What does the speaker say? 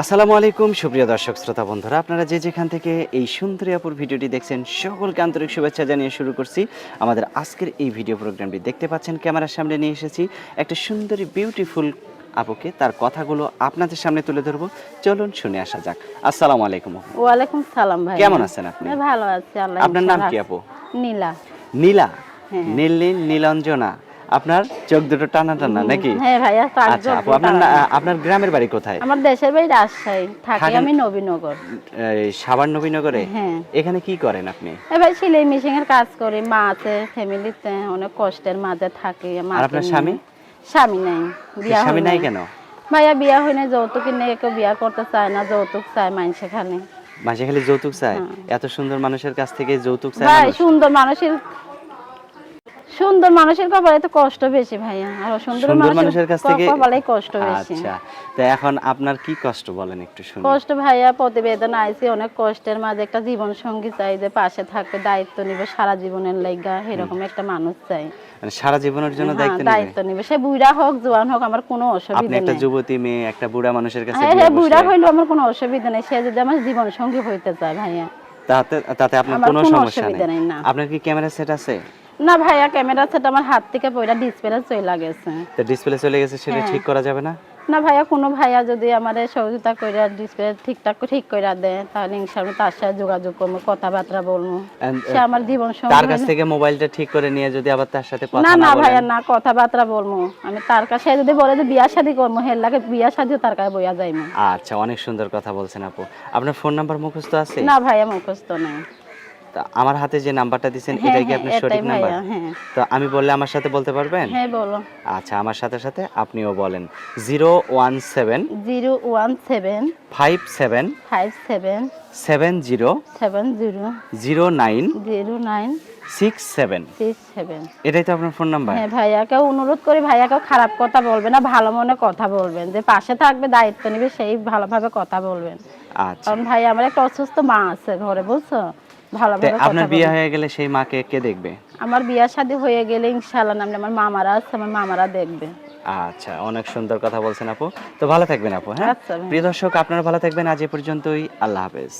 আসসালামু আলাইকুম সুপ্রিয় দর্শক শ্রোতা বন্ধুরা। আপনারা যে যেখান থেকে এই সুন্দরী আপুর ভিডিওটি দেখছেন সকলকে আন্তরিক শুভেচ্ছা জানিয়ে শুরু করছি। আমাদের আজকের এই ভিডিও প্রোগ্রামটি দেখতে পাচ্ছেন ক্যামেরার সামনে নিয়ে এসেছি একটা সুন্দরী বিউটিফুল আপুকে। তার কথাগুলো আপনাদের সামনে তুলে ধরবো। চলুন শুনে আসা যাক। আসসালামু আলাইকুম ওয়ালাইকুম সালাম ভাই। কেমন আছেন আপনি? ভালো আছি আল্লাহ আপনার নাম কি আপু? নীলা। নীলা? হ্যাঁ। নীলিন নীলাঞ্জনা। আপনার চোখ দুটো টানা টানা নাকি? হ্যাঁ ভাইয়া আচ্ছা আপু আপনার আপনার গ্রামের বাড়ি কোথায়? আমার দেশের বাড়ি রাজশাহী থাকি আমি নবীনগর। এই নবীনগরে হ্যাঁ। এখানে কি করেন আপনি? এ ভাই সেলাই মেশিন এর কাজ করি মা আছে ফ্যামিলিতে অনেক কষ্টের মাঝে থাকি মাকে আপনার স্বামী? স্বামী নাই বিয়া স্বামী নাই নাই। কেন? ভাইয়া বিয়া হয় না যৌতুক নিয়ে কেউ বিয়া করতে চায় না যৌতুক চায় মানুষে খালি। মাঝে খালি যৌতুক চায়? হ্যাঁ। এত সুন্দর মানুষের কাছ থেকে যৌতুক চায় ভাই সুন্দর মানুষের সুন্দর মানুষের কপালে তো কষ্ট বেশি ভাইয়া। আর সুন্দর মানুষের কাছ থেকে কপালে কষ্ট বেশি। আচ্ছা তো এখন আপনার কি কষ্ট বলেন একটু শুনি। কষ্ট ভাইয়া প্রতিবেদন আইছি অনেক কষ্টের মাঝে একটা জীবন সঙ্গী চাই যে পাশে থাকবে দায়িত্ব নিবে সারা জীবনের লাইগা এরকম একটা মানুষ চাই। মানে সারা জীবনের জন্য হ্যাঁ, দায়িত্ব নেবে? দায়িত্ব নিবে। সে বুড়া হোক জোয়ান হোক আমার কোনো অসুবিধা নেই আপনি একটা যুবতী মেয়ে একটা বুড়া মানুষের কাছে হ্যাঁ হ্যাঁ বুড়া বসলে, আমার কোনো অসুবিধা নেই। সে যদি আমার জীবন সঙ্গী হইতে চায় ভাইয়া তাতে তাতে আপনার কোনো সমস্যা অসুবিধা নেই। আপনার কি ক্যামেরা সেট আছে? না ভাইয়া ক্যামেরা সেটা আমার হাত থেকে পয়লা ডিসপ্লে চলে গেছে। তো ডিসপ্লে চলে গেছে সেটা হ্যাঁ। ঠিক করা যাবে না? না ভাইয়া কোনো ভাইয়া যদি আমার সহযোগিতা করে ডিসপ্লে ঠিকঠাক করে ঠিক করে দেয় তাহলে ইনশাআল্লাহ তার সাথে যোগাযোগ করব কথাবার্তা বলব। সে আমার জীবন সঙ্গী তার কাছ থেকে মোবাইলটা ঠিক করে নিয়ে যদি আবার তার সাথে কথা না না না ভাইয়া না কথাবার্তা বলব। আমি তার কাছে যদি বলে যে বিয়া শাদি করব হের লাগে বিয়া শাদিও তার কাছে বইয়া যাইমু আচ্ছা অনেক সুন্দর কথা বলছেন আপু। আপনার ফোন নাম্বার মুখস্থ আছে? না ভাইয়া মুখস্থ নাই। তা আমার হাতে যে নাম্বারটা দিচ্ছেন হ্যাঁ, এটাই কি হ্যাঁ, আপনার সঠিক নাম্বার? হ্যাঁ। তো আমি বললে আমার সাথে বলতে পারবেন? হ্যাঁ বলো। আচ্ছা আমার সাথে সাথে আপনিও বলেন। Zero one seven zero one seven five seven five seven seven zero seven zero zero nine zero nine six seven. Seven. এটাই তো আপনার ফোন নাম্বার? হ্যাঁ ভাইয়াকে অনুরোধ করি ভাইয়াকেও খারাপ কথা বলবে না ভালো মনে কথা বলবেন। যে পাশে থাকবে দায়িত্ব নিবে সেই ভালোভাবে কথা বলবেন। আচ্ছা। কারণ ভাই আমার একটা অসুস্থ মা আছে ঘরে বুঝছ? ভালোভাবে আপনার বিয়ে হয়ে গেলে সেই মাকে কে দেখবে? আমার বিয়ে শাদী হয়ে গেলে ইনশাআল্লাহ নামলে আমার মামারা আছে আমার মামারা দেখবে। আচ্ছা অনেক সুন্দর কথা বলছেন আপু। তো ভালো থাকবেন আপু হ্যাঁ? আচ্ছা। প্রিয় দর্শক আপনারা ভালো থাকবেন। আজ এ পর্যন্তই। আল্লাহ হাফেজ।